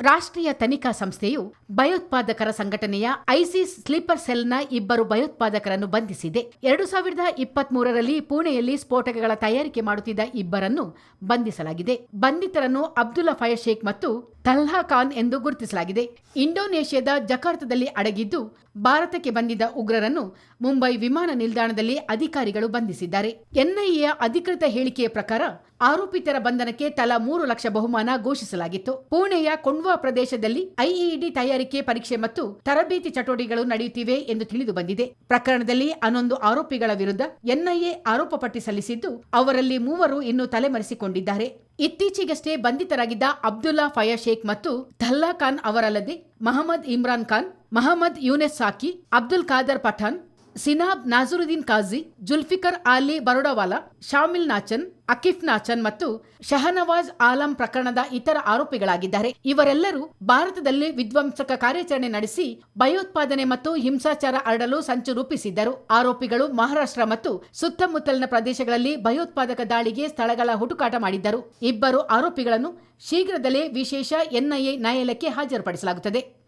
ರಾಷ್ಟ್ರೀಯ ತನಿಖಾ ಸಂಸ್ಥೆಯು ಭಯೋತ್ಪಾದಕರ ಸಂಘಟನೆಯ ಐಸಿಸ್ ಸ್ಲೀಪರ್ ಸೆಲ್ನ ಇಬ್ಬರು ಭಯೋತ್ಪಾದಕರನ್ನು ಬಂಧಿಸಿದೆ. ಎರಡು ಸಾವಿರದ ಇಪ್ಪತ್ತ್ ಮೂರರಲ್ಲಿ ಪುಣೆಯಲ್ಲಿ ಸ್ಫೋಟಕಗಳ ತಯಾರಿಕೆ ಮಾಡುತ್ತಿದ್ದ ಇಬ್ಬರನ್ನು ಬಂಧಿಸಲಾಗಿದೆ. ಬಂಧಿತರನ್ನು ಅಬ್ದುಲ್ಲಾ ಫಯರ್ ಶೇಖ್ ಮತ್ತು ತಲ್ಹಾ ಖಾನ್ ಎಂದು ಗುರುತಿಸಲಾಗಿದೆ. ಇಂಡೋನೇಷ್ಯಾದ ಜಕಾರ್ತದಲ್ಲಿ ಅಡಗಿದ್ದು, ಭಾರತಕ್ಕೆ ಬಂದಿದ್ದ ಉಗ್ರರನ್ನು ಮುಂಬೈ ವಿಮಾನ ನಿಲ್ದಾಣದಲ್ಲಿ ಅಧಿಕಾರಿಗಳು ಬಂಧಿಸಿದ್ದಾರೆ. ಎನ್ಐಎಯ ಅಧಿಕೃತ ಹೇಳಿಕೆಯ ಪ್ರಕಾರ, ಆರೋಪಿತರ ಬಂಧನಕ್ಕೆ ತಲಾ ಮೂರು ಲಕ್ಷ ಬಹುಮಾನ ಘೋಷಿಸಲಾಗಿತ್ತು. ಪುಣೆಯ ಕೊಂಡ್ವಾ ಪ್ರದೇಶದಲ್ಲಿ ಐಇಡಿ ತಯಾರಿಕೆ ಪರೀಕ್ಷೆ ಮತ್ತು ತರಬೇತಿ ಚಟುವಟಿಕೆಗಳು ನಡೆಯುತ್ತಿವೆ ಎಂದು ತಿಳಿದು ಬಂದಿದೆ. ಪ್ರಕರಣದಲ್ಲಿ ಹನ್ನೊಂದು ಆರೋಪಿಗಳ ವಿರುದ್ಧ ಎನ್ಐಎ ಆರೋಪ ಪಟ್ಟಿ ಸಲ್ಲಿಸಿದ್ದು, ಅವರಲ್ಲಿ ಮೂವರು ಇನ್ನೂ ತಲೆಮರೆಸಿಕೊಂಡಿದ್ದಾರೆ. ಇತ್ತೀಚೆಗಷ್ಟೇ ಬಂಧಿತರಾಗಿದ್ದ ಅಬ್ದುಲ್ಲಾ ಫಯಾ ಶೇಖ್ ಮತ್ತು ಧಲ್ಲಾ ಖಾನ್ ಅವರಲ್ಲದೆ ಮಹಮ್ಮದ್ ಇಮ್ರಾನ್ ಖಾನ್, ಮಹಮ್ಮದ್ ಯೂನೆಸ್ ಸಾಕಿ, ಅಬ್ದುಲ್ ಖಾದರ್ ಪಠಾಣ್ ಸಿನಾಬ್ ನಾಜರುದ್ದೀನ್ ಕಾಜಿ, ಜುಲ್ಫಿಕರ್ ಆಲಿ ಬರೋಡವಾಲಾ, ಶಾಮಿಲ್ ನಾಚನ್, ಅಕಿಫ್ ನಾಚನ್ ಮತ್ತು ಶಹನವಾಜ್ ಆಲಂ ಪ್ರಕರಣದ ಇತರ ಆರೋಪಿಗಳಾಗಿದ್ದಾರೆ. ಇವರೆಲ್ಲರೂ ಭಾರತದಲ್ಲಿ ವಿಧ್ವಂಸಕ ಕಾರ್ಯಾಚರಣೆ ನಡೆಸಿ ಭಯೋತ್ಪಾದನೆ ಮತ್ತು ಹಿಂಸಾಚಾರ ಹರಡಲು ಸಂಚು ರೂಪಿಸಿದ್ದರು. ಆರೋಪಿಗಳು ಮಹಾರಾಷ್ಟ್ರ ಮತ್ತು ಸುತ್ತಮುತ್ತಲಿನ ಪ್ರದೇಶಗಳಲ್ಲಿ ಭಯೋತ್ಪಾದಕ ದಾಳಿಗೆ ಸ್ಥಳಗಳ ಹುಡುಕಾಟ ಮಾಡಿದ್ದರು. ಇಬ್ಬರು ಆರೋಪಿಗಳನ್ನು ಶೀಘ್ರದಲ್ಲೇ ವಿಶೇಷ ಎನ್ಐಎ ನ್ಯಾಯಾಲಯಕ್ಕೆ ಹಾಜರುಪಡಿಸಲಾಗುತ್ತದೆ.